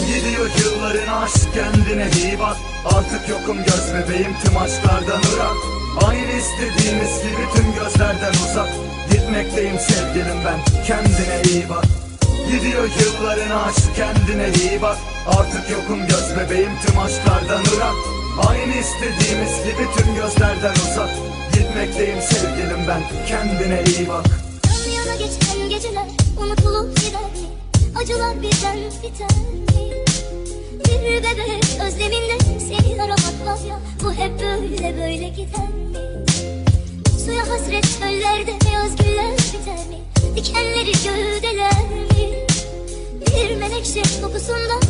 Gidiyor yılların aşk kendine iyi bak. Artık yokum göz bebeğim tüm aşklardan ırak Aynı istediğimiz gibi tüm gözlerden uzak. Gitmekteyim sevgilim ben kendine iyi bak. Gidiyor yılların aşk kendine iyi bak. Artık yokum göz bebeğim tüm aşklardan ırak Aynı istediğimiz gibi tüm gözlerden uzak. Gitmekteyim sevgilim ben kendine iyi bak. Yan yana geçen geceler unutulup gider? Acılar birden biter bebek özleminle seni aramak ya Bu hep böyle böyle gider mi? Suya hasret çöllerde beyaz güller biter mi? Dikenleri gövdeler mi? Bir menekşe kokusunda